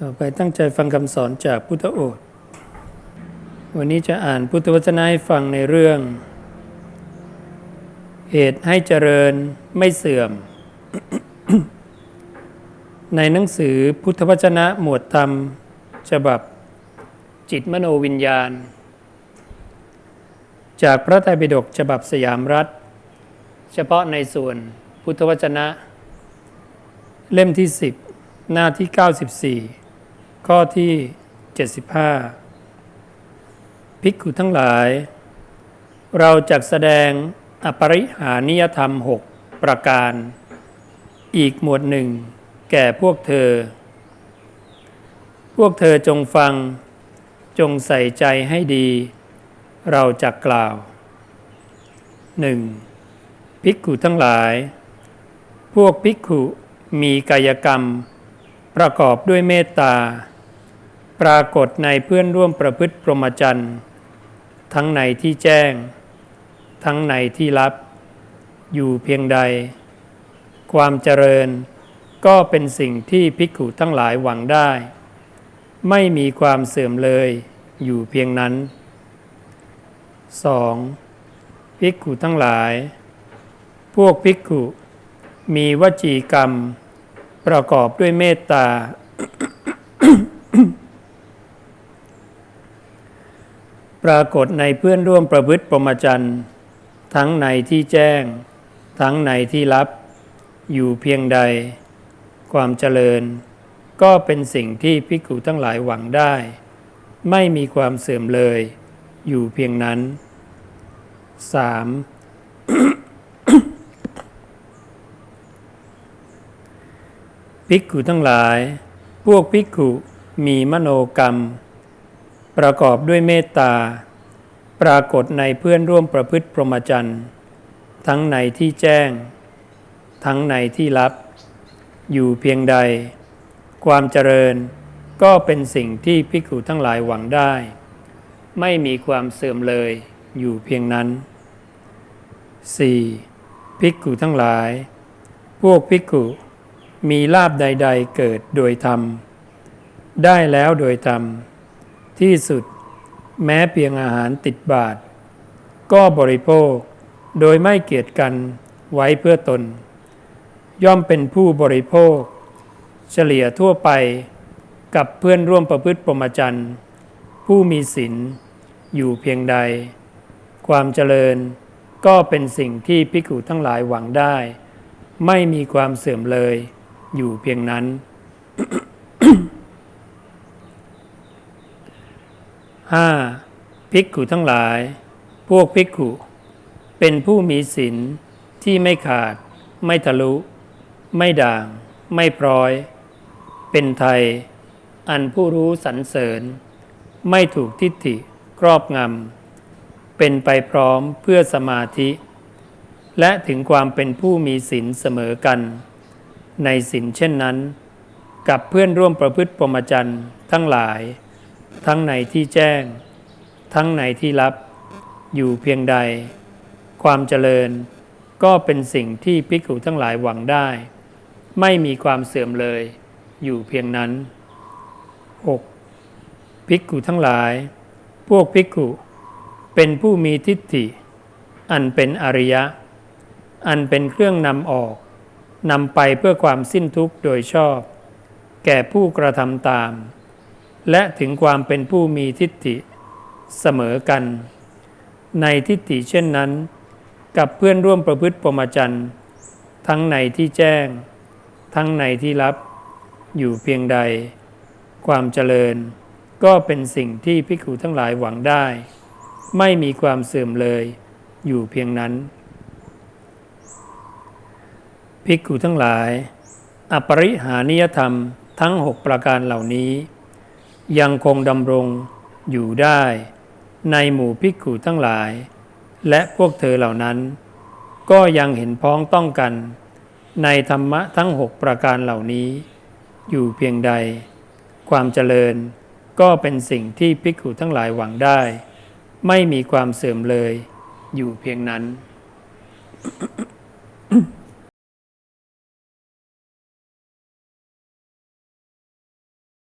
ต่อไปตั้งใจฟังคำสอนจากพุทธโอษฐ์ วันนี้จะอ่านพุทธวจนะให้ฟังในเรื่อง เหตุให้เจริญไม่เสื่อม ในหนังสือพุทธวจนะหมวดธรรม ฉบับ จิตมโนวิญญาณ จากพระไตรปิฎกฉบับสยามรัฐ เฉพาะในส่วนพุทธวจนะ เล่มที่ 10 หน้าที่ 94 ข้อที่ 75 ภิกขุทั้งหลาย เราจักแสดงอปริหานิยธรรม 6 ประการ อีกหมวดหนึ่ง แก่พวกเธอ พวกเธอจงฟัง จงใส่ใจให้ดี เราจักกล่าว 1. ภิกขุทั้งหลาย พวกภิกขุมีกายกรรม ประกอบด้วยเมตตา ปรากฏในเพื่อนร่วมประพฤติพรหมจรรย์ ทั้งในที่แจ้ง ทั้งในที่ลับ อยู่เพียงใด ความเจริญก็เป็นสิ่งที่ภิกขุทั้งหลายหวังได้ ไม่มีความเสื่อมเลยอยู่เพียงนั้น 2. ภิกขุทั้งหลาย พวกภิกขุ มีวจีกรรม ประกอบด้วยเมตตา ปรากฏในเพื่อนร่วมประพฤติปรหมจรรย์ทั้งในที่แจ้ง ทั้งในที่ลับ อยู่เพียงใด ความเจริญ ก็เป็นสิ่งที่ภิกขุทั้งหลายหวังได้ ไม่มีความเสื่อมเลย อยู่เพียงนั้น 3. ภิกขุทั้งหลาย พวกภิกขุมีมโนกรรม ประกอบด้วยเมตตา ปรากฏในเพื่อนร่วมประพฤติพรหมจรรย์ ทั้งในที่แจ้ง ทั้งในที่ลับ อยู่เพียงใด ความเจริญก็เป็นสิ่งที่ภิกขุทั้งหลายหวังได้ ไม่มีความเสื่อมเลยอยู่เพียงนั้น 4. ภิกขุทั้งหลาย พวกภิกขุมีลาบใด ๆ เกิดโดยธรรม ได้แล้วโดยธรรม ที่สุด แม้เพียงอาหารติดบาท ก็บริโภค โดยไม่เกียจกันไว้เพื่อตน ย่อมเป็นผู้บริโภค เฉลี่ยทั่วไปกับเพื่อนร่วมประพฤติปรมจรรย์ผู้มีศีลอยู่เพียงใด ความเจริญก็เป็นสิ่งที่ภิกุทั้งหลายหวังได้ ไม่มีความเสื่อมเลยอยู่เพียงนั้น ห้าภิกขุทั้งหลาย พวกภิกขุ เป็นผู้มีศีลที่ไม่ขาด ไม่ทะลุ ไม่ด่าง ไม่พร้อย เป็นไทย อันผู้รู้สรรเสริญ ไม่ถูกทิฏฐิครอบงำ เป็นไปพร้อมเพื่อสมาธิ และถึงความเป็นผู้มีศีลเสมอกัน ในศีลเช่นนั้น กับเพื่อนร่วมประพฤติปรมจรรย์ทั้งหลาย ทั้งในที่แจ้ง ทั้งในที่ลับ อยู่เพียงใด ความเจริญก็เป็นสิ่งที่ภิกขุทั้งหลายหวังได้ ไม่มีความเสื่อมเลย อยู่เพียงนั้น 6. ภิกขุทั้งหลาย พวกภิกขุ เป็นผู้มีทิฏฐิ อันเป็นอริยะ อันเป็นเครื่องนำออกนำไปเพื่อความสิ้นทุกข์โดยชอบ แก่ผู้กระทำตาม และถึงความเป็นผู้มีทิฏฐิเสมอกัน ในทิฏฐิเช่นนั้น กับเพื่อนร่วมประพฤติปรหมจรรย์ทั้งในที่แจ้ง ทั้งในที่ลับ อยู่เพียงใด ความเจริญ ก็เป็นสิ่งที่ภิกขุทั้งหลายหวังได้ ไม่มีความเสื่อมเลย อยู่เพียงนั้นภิกขุทั้งหลาย อปริหานิยธรรมทั้งหกประการเหล่านี้ ยังคงดำรงอยู่ได้ ในหมู่ภิกขุทั้งหลาย และพวกเธอเหล่านั้น ก็ยังเห็นพ้องต้องกัน ในธรรมะทั้งหกประการเหล่านี้ อยู่เพียงใด ความเจริญก็เป็นสิ่งที่ภิกขุทั้งหลายหวังได้ ไม่มีความเสื่อมเลย อยู่เพียงนั้น